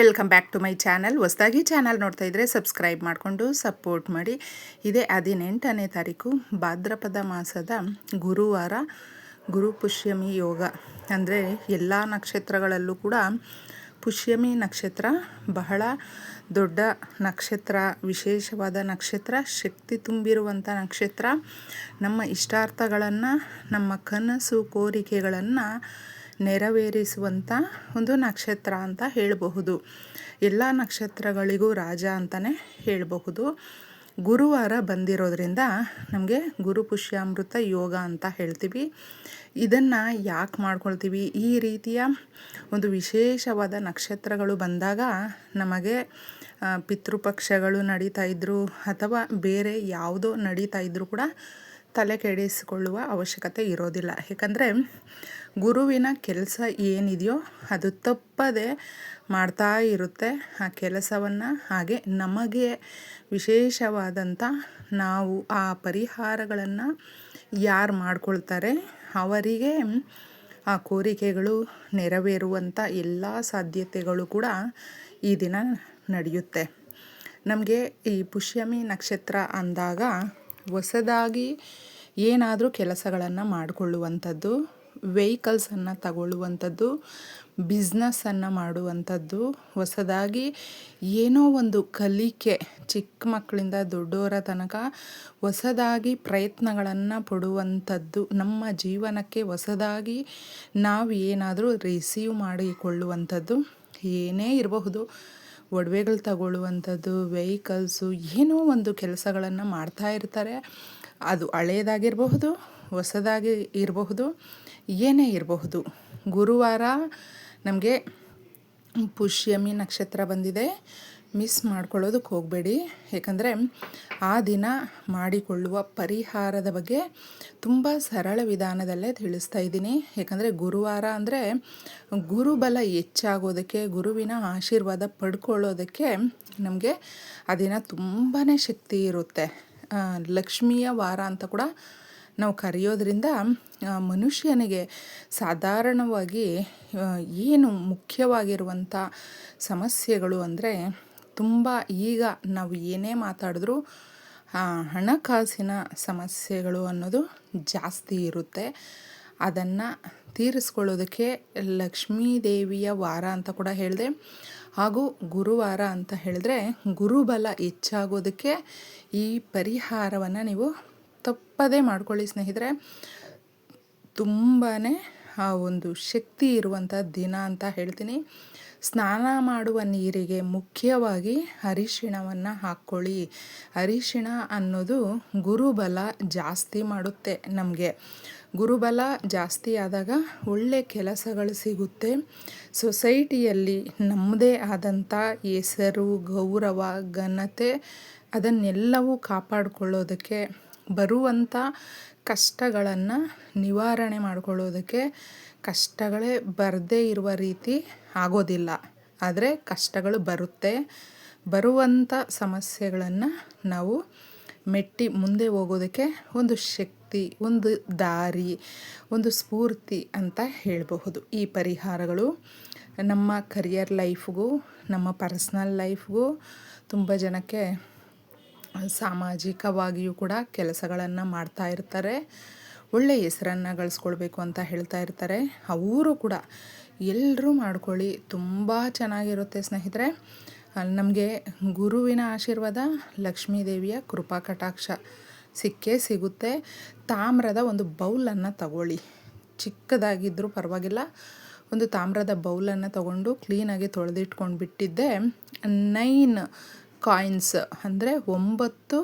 Welcome back to my channel ಹೊಸದಾಗಿ channel ನೋಡ್ತಾ ಇದ್ದರೆ ಸಬ್ಸ್ಕ್ರೈಬ್ ಮಾಡಿಕೊಂಡು ಸಪೋರ್ಟ್ ಮಾಡಿ. ಇದೇ ಹದಿನೆಂಟನೇ ತಾರೀಕು, ಭಾದ್ರಪದ ಮಾಸದ ಗುರುವಾರ ಗುರು ಪುಷ್ಯಮಿ ಯೋಗ. ಅಂದರೆ ಎಲ್ಲ ನಕ್ಷತ್ರಗಳಲ್ಲೂ ಕೂಡ ಪುಷ್ಯಮಿ ನಕ್ಷತ್ರ ಬಹಳ ದೊಡ್ಡ ನಕ್ಷತ್ರ, ವಿಶೇಷವಾದ ನಕ್ಷತ್ರ, ಶಕ್ತಿ ತುಂಬಿರುವಂಥ ನಕ್ಷತ್ರ. ನಮ್ಮ ಇಷ್ಟಾರ್ಥಗಳನ್ನು, ನಮ್ಮ ಕನಸು ಕೋರಿಕೆಗಳನ್ನು ನೆರವೇರಿಸುವಂಥ ಒಂದು ನಕ್ಷತ್ರ ಅಂತ ಹೇಳಬಹುದು. ಎಲ್ಲ ನಕ್ಷತ್ರಗಳಿಗೂ ರಾಜ ಅಂತಲೇ ಹೇಳಬಹುದು. ಗುರುವಾರ ಬಂದಿರೋದ್ರಿಂದ ನಮಗೆ ಗುರು ಪುಷ್ಯಾಮೃತ ಯೋಗ ಅಂತ ಹೇಳ್ತೀವಿ. ಇದನ್ನು ಯಾಕೆ ಮಾಡ್ಕೊಳ್ತೀವಿ? ಈ ರೀತಿಯ ಒಂದು ವಿಶೇಷವಾದ ನಕ್ಷತ್ರಗಳು ಬಂದಾಗ ನಮಗೆ ಪಿತೃಪಕ್ಷಗಳು ನಡೀತಾ ಇದ್ದರು ಅಥವಾ ಬೇರೆ ಯಾವುದೋ ನಡೀತಾ ಇದ್ದರೂ ಕೂಡ ತಲೆ ಕೆಡಿಸಿಕೊಳ್ಳುವ ಅವಶ್ಯಕತೆ ಇರೋದಿಲ್ಲ. ಯಾಕಂದರೆ ಗುರುವಿನ ಕೆಲಸ ಏನಿದೆಯೋ ಅದು ತಪ್ಪದೆ ಮಾಡ್ತಾ ಇರುತ್ತೆ. ಆ ಕೆಲಸವನ್ನು ಹಾಗೆ ನಮಗೆ ವಿಶೇಷವಾದಂಥ ನಾವು ಆ ಪರಿಹಾರಗಳನ್ನು ಯಾರು ಮಾಡ್ಕೊಳ್ತಾರೆ ಅವರಿಗೆ ಆ ಕೋರಿಕೆಗಳು ನೆರವೇರುವಂಥ ಎಲ್ಲ ಸಾಧ್ಯತೆಗಳು ಕೂಡ ಈ ದಿನ ನಡೆಯುತ್ತೆ. ನಮಗೆ ಈ ಪುಷ್ಯಮಿ ನಕ್ಷತ್ರ ಅಂದಾಗ ಹೊಸದಾಗಿ ಏನಾದರೂ ಕೆಲಸಗಳನ್ನು ಮಾಡಿಕೊಳ್ಳುವಂಥದ್ದು ವೆಹಿಕಲ್ಸನ್ನು ತಗೊಳ್ಳುವಂಥದ್ದು, ಬಿಸ್ನೆಸ್ಸನ್ನು ಮಾಡುವಂಥದ್ದು, ಹೊಸದಾಗಿ ಏನೋ ಒಂದು ಕಲಿಕೆ ಚಿಕ್ಕ ಮಕ್ಕಳಿಂದ ದೊಡ್ಡವರ ತನಕ ಹೊಸದಾಗಿ ಪ್ರಯತ್ನಗಳನ್ನು ಪಡುವಂಥದ್ದು, ನಮ್ಮ ಜೀವನಕ್ಕೆ ಹೊಸದಾಗಿ ನಾವು ಏನಾದರೂ ರಿಸೀವ್ ಮಾಡಿಕೊಳ್ಳುವಂಥದ್ದು ಏನೇ ಇರಬಹುದು. ಒಡವೆಗಳು ತಗೊಳ್ಳುವಂಥದ್ದು, ವೆಹಿಕಲ್ಸು, ಏನೋ ಒಂದು ಕೆಲಸಗಳನ್ನು ಮಾಡ್ತಾ ಇರ್ತಾರೆ. ಅದು ಹಳೇದಾಗಿರಬಹುದು ಹೊಸದಾಗಿ ಇರಬಹುದು, ಏನೇ ಇರಬಹುದು. ಗುರುವಾರ ನಮಗೆ ಪುಷ್ಯಮಿ ನಕ್ಷತ್ರ ಬಂದಿದೆ. ಮಿಸ್ ಮಾಡ್ಕೊಳ್ಳೋದಕ್ಕೆ ಹೋಗಬೇಡಿ. ಏಕೆಂದರೆ ಆ ದಿನ ಮಾಡಿಕೊಳ್ಳುವ ಪರಿಹಾರದ ಬಗ್ಗೆ ತುಂಬ ಸರಳ ವಿಧಾನದಲ್ಲೇ ತಿಳಿಸ್ತಾ ಇದ್ದೀನಿ. ಏಕೆಂದರೆ ಗುರುವಾರ ಅಂದರೆ ಗುರುಬಲ ಹೆಚ್ಚಾಗೋದಕ್ಕೆ, ಗುರುವಿನ ಆಶೀರ್ವಾದ ಪಡ್ಕೊಳ್ಳೋದಕ್ಕೆ ನಮಗೆ ಆ ದಿನ ತುಂಬಾ ಶಕ್ತಿ ಇರುತ್ತೆ. ಲಕ್ಷ್ಮಿಯ ವಾರ ಅಂತ ಕೂಡ ನಾವು ಕರೆಯೋದ್ರಿಂದ ಮನುಷ್ಯನಿಗೆ ಸಾಧಾರಣವಾಗಿ ಏನು ಮುಖ್ಯವಾಗಿರುವಂಥ ಸಮಸ್ಯೆಗಳು ಅಂದರೆ, ತುಂಬ ಈಗ ನಾವು ಏನೇ ಮಾತಾಡಿದ್ರೂ ಹಣಕಾಸಿನ ಸಮಸ್ಯೆಗಳು ಅನ್ನೋದು ಜಾಸ್ತಿ ಇರುತ್ತೆ. ಅದನ್ನು ತೀರಿಸ್ಕೊಳ್ಳೋದಕ್ಕೆ ಲಕ್ಷ್ಮೀ ದೇವಿಯ ವಾರ ಅಂತ ಕೂಡ ಹೇಳಿದೆ. ಹಾಗೂ ಗುರುವಾರ ಅಂತ ಹೇಳಿದ್ರೆ, ಗುರುಬಲ ಹೆಚ್ಚಾಗೋದಕ್ಕೆ ಈ ಪರಿಹಾರವನ್ನು ನೀವು ತಪ್ಪದೇ ಮಾಡ್ಕೊಳ್ಳಿ ಸ್ನೇಹಿತರೆ. ತುಂಬಾ ಆ ಒಂದು ಶಕ್ತಿ ಇರುವಂಥ ದಿನ ಅಂತ ಹೇಳ್ತೀನಿ. ಸ್ನಾನ ಮಾಡುವ ನೀರಿಗೆ ಮುಖ್ಯವಾಗಿ ಅರಿಶಿಣವನ್ನು ಹಾಕ್ಕೊಳ್ಳಿ. ಅರಿಶಿಣ ಅನ್ನೋದು ಗುರುಬಲ ಜಾಸ್ತಿ ಮಾಡುತ್ತೆ ನಮಗೆ. ಗುರುಬಲ ಜಾಸ್ತಿ ಆದಾಗ ಒಳ್ಳೆ ಕೆಲಸಗಳು ಸಿಗುತ್ತೆ. ಸೊಸೈಟಿಯಲ್ಲಿ ನಮ್ಮದೇ ಆದಂಥ ಹೆಸರು, ಗೌರವ, ಘನತೆ ಅದನ್ನೆಲ್ಲವೂ ಕಾಪಾಡಿಕೊಳ್ಳೋದಕ್ಕೆ ಬರುವಂಥ ಕಷ್ಟಗಳನ್ನು ನಿವಾರಣೆ ಮಾಡಿಕೊಳ್ಳೋದಕ್ಕೆ ಕಷ್ಟಗಳೇ ಬರದೇ ಇರುವ ರೀತಿ ಆಗೋದಿಲ್ಲ. ಆದರೆ ಕಷ್ಟಗಳು ಬರುತ್ತೆ. ಬರುವಂಥ ಸಮಸ್ಯೆಗಳನ್ನು ನಾವು ಮೆಟ್ಟಿ ಮುಂದೆ ಹೋಗೋದಕ್ಕೆ ಒಂದು ಶಕ್ತಿ, ಒಂದು ದಾರಿ, ಒಂದು ಸ್ಫೂರ್ತಿ ಅಂತ ಹೇಳಬಹುದು. ಈ ಪರಿಹಾರಗಳು ನಮ್ಮ ಕರಿಯರ್ ಲೈಫ್ಗೂ ನಮ್ಮ ಪರ್ಸ್ನಲ್ ಲೈಫ್ಗೂ ತುಂಬ ಜನಕ್ಕೆ ಸಾಮಾಜಿಕವಾಗಿಯೂ ಕೂಡ ಕೆಲಸಗಳನ್ನು ಮಾಡ್ತಾ ಇರ್ತಾರೆ. ಒಳ್ಳೆಯ ಹೆಸರನ್ನು ಗಳಿಸ್ಕೊಳ್ಬೇಕು ಅಂತ ಹೇಳ್ತಾ ಇರ್ತಾರೆ. ಅವರು ಕೂಡ ಎಲ್ಲರೂ ಮಾಡ್ಕೊಳ್ಳಿ. ತುಂಬ ಚೆನ್ನಾಗಿರುತ್ತೆ ಸ್ನೇಹಿತರೆ. ನಮಗೆ ಗುರುವಿನ ಆಶೀರ್ವಾದ ಲಕ್ಷ್ಮೀ ದೇವಿಯ ಕೃಪಾ ಕಟಾಕ್ಷ ಸಿಕ್ಕೇ ಸಿಗುತ್ತೆ. ತಾಮ್ರದ ಒಂದು ಬೌಲನ್ನು ತಗೊಳ್ಳಿ. ಚಿಕ್ಕದಾಗಿದ್ದರೂ ಪರವಾಗಿಲ್ಲ. ಒಂದು ತಾಮ್ರದ ಬೌಲನ್ನು ತಗೊಂಡು ಕ್ಲೀನಾಗಿ ತೊಳೆದಿಟ್ಕೊಂಡು ಬಿಟ್ಟಿದ್ದೆ ನೈನ್ ಕಾಯಿನ್ಸ್ ಅಂದರೆ ಒಂಬತ್ತು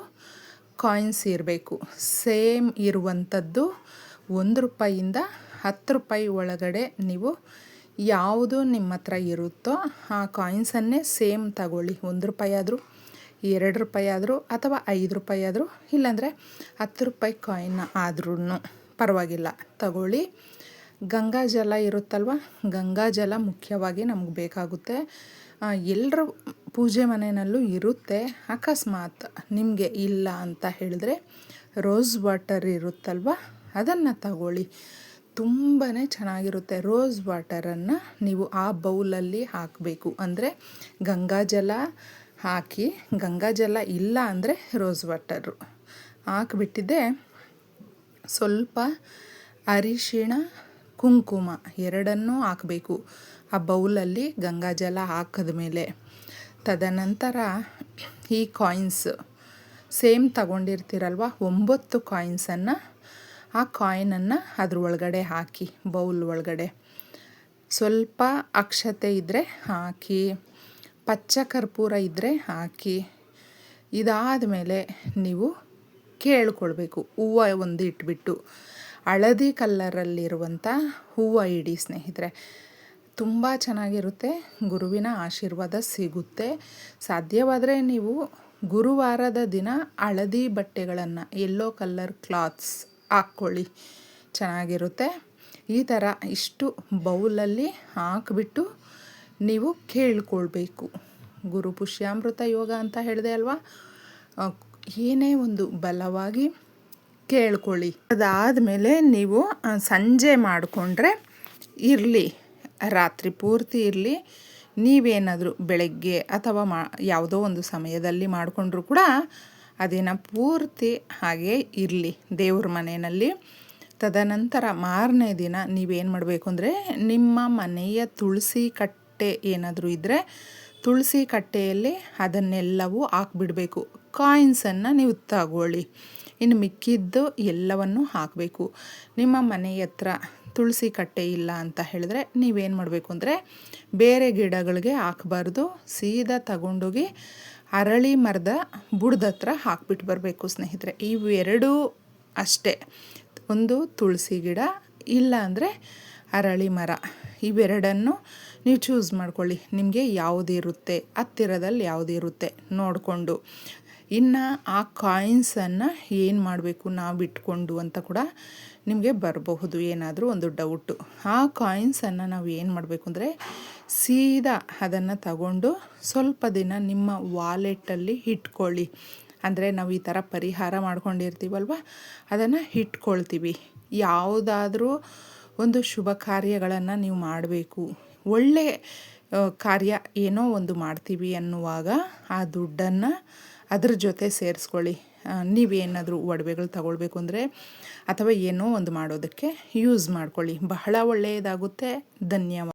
ಕಾಯಿನ್ಸ್ ಇರಬೇಕು. ಸೇಮ್ ಇರುವಂಥದ್ದು ಒಂದು ರೂಪಾಯಿಯಿಂದ ಹತ್ತು ರೂಪಾಯಿ ಒಳಗಡೆ ನೀವು ಯಾವುದು ನಿಮ್ಮ ಹತ್ರ ಇರುತ್ತೋ ಆ ಕಾಯಿನ್ಸನ್ನೇ ಸೇಮ್ ತಗೊಳ್ಳಿ. ಒಂದು ರೂಪಾಯಿ ಆದರೂ, ಎರಡು ರೂಪಾಯಿ ಆದರೂ ಅಥವಾ ಐದು ರೂಪಾಯಿ ಆದರೂ, ಇಲ್ಲಾಂದರೆ ಹತ್ತು ರೂಪಾಯಿ ಕಾಯಿನ್ ಆದ್ರೂ ಪರವಾಗಿಲ್ಲ. ತಗೊಳ್ಳಿ. ಗಂಗಾ ಜಲ ಇರುತ್ತಲ್ವ? ಗಂಗಾ ಜಲ ಮುಖ್ಯವಾಗಿ ನಮಗೆ ಬೇಕಾಗುತ್ತೆ. ಎಲ್ಲರ ಪೂಜೆ ಮನೆಯಲ್ಲೂ ಇರುತ್ತೆ. ಅಕಸ್ಮಾತ್ ನಿಮಗೆ ಇಲ್ಲ ಅಂತ ಹೇಳಿದ್ರೆ ರೋಸ್ ವಾಟರ್ ಇರುತ್ತಲ್ವ? ಅದನ್ನು ತಗೊಳ್ಳಿ. ತುಂಬಾ ಚೆನ್ನಾಗಿರುತ್ತೆ ರೋಸ್ ವಾಟರನ್ನು ನೀವು ಆ ಬೌಲಲ್ಲಿ ಹಾಕಬೇಕು. ಅಂದರೆ ಗಂಗಾಜಲ ಹಾಕಿ ಗಂಗಾಜಲ ಇಲ್ಲ ಅಂದರೆ ರೋಸ್ ವಾಟರು ಹಾಕಿಬಿಟ್ಟಿದ್ದೆ. ಸ್ವಲ್ಪ ಅರಿಶಿಣ, ಕುಂಕುಮ ಎರಡನ್ನೂ ಹಾಕಬೇಕು. ಆ ಬೌಲಲ್ಲಿ ಗಂಗಾಜಲ ಹಾಕಿದ ಮೇಲೆ. ತದನಂತರ ಈ ಕಾಯಿನ್ಸ್ ಸೇಮ್ ತಗೊಂಡಿರ್ತೀರಲ್ವ, ಒಂಬತ್ತು ಕಾಯಿನ್ಸನ್ನು ಆ ಕಾಯಿನನ್ನು ಅದ್ರ ಒಳಗಡೆ ಹಾಕಿ, ಬೌಲ್ ಒಳಗಡೆ. ಸ್ವಲ್ಪ ಅಕ್ಷತೆ ಇದ್ದರೆ ಹಾಕಿ, ಪಚ್ಚ ಕರ್ಪೂರ ಇದ್ದರೆ ಹಾಕಿ, ಇದಾದ ಮೇಲೆ ನೀವು ಕೇಳ್ಕೊಳ್ಬೇಕು, ಹೂವು ಒಂದು ಇಟ್ಬಿಟ್ಟು ಹಳದಿ ಕಲ್ಲರಲ್ಲಿರುವಂಥ ಹೂವು ಇಡಿ ಸ್ನೇಹಿತರೆ ತುಂಬ ಚೆನ್ನಾಗಿರುತ್ತೆ. ಗುರುವಿನ ಆಶೀರ್ವಾದ ಸಿಗುತ್ತೆ. ಸಾಧ್ಯವಾದರೆ ನೀವು ಗುರುವಾರದ ದಿನ ಹಳದಿ ಬಟ್ಟೆಗಳನ್ನು ಎಲ್ಲೋ ಕಲ್ಲರ್ ಕ್ಲಾತ್ಸ್ ಹಾಕ್ಕೊಳ್ಳಿ. ಚೆನ್ನಾಗಿರುತ್ತೆ. ಈ ಥರ ಇಷ್ಟು ಬೌಲಲ್ಲಿ ಹಾಕಿಬಿಟ್ಟು ನೀವು ಕೇಳ್ಕೊಳ್ಬೇಕು. ಗುರು ಪುಷ್ಯಾಮೃತ ಯೋಗ ಅಂತ ಹೇಳಿದೆ ಅಲ್ವಾ? ಏನೇ ಒಂದು ಬಲವಾಗಿ ಕೇಳ್ಕೊಳ್ಳಿ. ಅದಾದಮೇಲೆ ನೀವು ಸಂಜೆ ಮಾಡಿಕೊಂಡ್ರೆ ಇರಲಿ. ರಾತ್ರಿ ಪೂರ್ತಿ ಇರಲಿ, ನೀವೇನಾದರೂ ಬೆಳಗ್ಗೆ ಅಥವಾ ಮಾ, ಯಾವುದೋ ಒಂದು ಸಮಯದಲ್ಲಿ ಮಾಡಿಕೊಂಡ್ರೂ ಕೂಡ ಅದೇನ ಪೂರ್ತಿ ಹಾಗೆ ಇರಲಿ ದೇವ್ರ ಮನೆಯಲ್ಲಿ. ತದನಂತರ ಮಾರನೇ ದಿನ ನೀವೇನು ಮಾಡಬೇಕು ಅಂದರೆ ನಿಮ್ಮ ಮನೆಯ ತುಳಸಿ ಕಟ್ಟೆ ಏನಾದರೂ ಇದ್ದರೆ ತುಳಸಿ ಕಟ್ಟೆಯಲ್ಲಿ ಅದನ್ನೆಲ್ಲವೂ ಹಾಕ್ಬಿಡಬೇಕು. ಕಾಯಿನ್ಸನ್ನು ನೀವು ತಗೊಳ್ಳಿ. ಇನ್ನು ಮಿಕ್ಕಿದ್ದು ಎಲ್ಲವನ್ನು ಹಾಕಬೇಕು. ನಿಮ್ಮ ಮನೆಯ ಹತ್ರ ತುಳಸಿ ಕಟ್ಟೆ ಇಲ್ಲ ಅಂತ ಹೇಳಿದ್ರೆ ನೀವೇನು ಮಾಡಬೇಕು ಅಂದರೆ ಬೇರೆ ಗಿಡಗಳಿಗೆ ಹಾಕಬಾರ್ದು. ಸೀದಾ ತಗೊಂಡೋಗಿ ಅರಳಿ ಮರದ ಬುಡದ ಹತ್ರ ಹಾಕ್ಬಿಟ್ಟು ಬರಬೇಕು ಸ್ನೇಹಿತರೆ. ಇವೆರಡೂ ಅಷ್ಟೇ. ಒಂದು ತುಳಸಿ ಗಿಡ, ಇಲ್ಲ ಅಂದರೆ ಅರಳಿ ಮರ. ಇವೆರಡನ್ನು ನೀವು ಚೂಸ್ ಮಾಡ್ಕೊಳ್ಳಿ. ನಿಮಗೆ ಯಾವುದಿರುತ್ತೆ? ಹತ್ತಿರದಲ್ಲಿ ಯಾವುದಿರುತ್ತೆ? ನೋಡಿಕೊಂಡು. ಇನ್ನು ಆ ಕಾಯಿನ್ಸನ್ನು ಏನು ಮಾಡಬೇಕು ನಾವು ಇಟ್ಕೊಂಡು ಅಂತ ಕೂಡ ನಿಮಗೆ ಬರಬಹುದು. ಏನಾದರೂ ಒಂದು ಡೌಟು ಆ ಕಾಯಿನ್ಸನ್ನು ನಾವು ಏನು ಮಾಡಬೇಕು ಅಂದರೆ ಸೀದಾ ಅದನ್ನು ತಗೊಂಡು ಸ್ವಲ್ಪ ದಿನ ನಿಮ್ಮ ವಾಲೆಟಲ್ಲಿ ಇಟ್ಕೊಳ್ಳಿ. ಅಂದರೆ ನಾವು ಈ ಥರ ಪರಿಹಾರ ಮಾಡ್ಕೊಂಡಿರ್ತೀವಲ್ವ? ಅದನ್ನು ಇಟ್ಕೊಳ್ತೀವಿ. ಯಾವುದಾದ್ರೂ ಒಂದು ಶುಭ ಕಾರ್ಯಗಳನ್ನು ನೀವು ಮಾಡಬೇಕು. ಒಳ್ಳೆ ಕಾರ್ಯ ಏನೋ ಒಂದು ಮಾಡ್ತೀವಿ ಅನ್ನುವಾಗ ಆ ದುಡ್ಡನ್ನು ಅದ್ರ ಜೊತೆ ಸೇರಿಸ್ಕೊಳ್ಳಿ. ನೀವೇನಾದರೂ ಒಡವೆಗಳು ತಗೊಳ್ಬೇಕು ಅಂದರೆ ಅಥವಾ ಏನೋ ಒಂದು ಮಾಡೋದಕ್ಕೆ ಯೂಸ್ ಮಾಡ್ಕೊಳ್ಳಿ. ಬಹಳ ಒಳ್ಳೆಯದಾಗುತ್ತೆ. ಧನ್ಯವಾದ.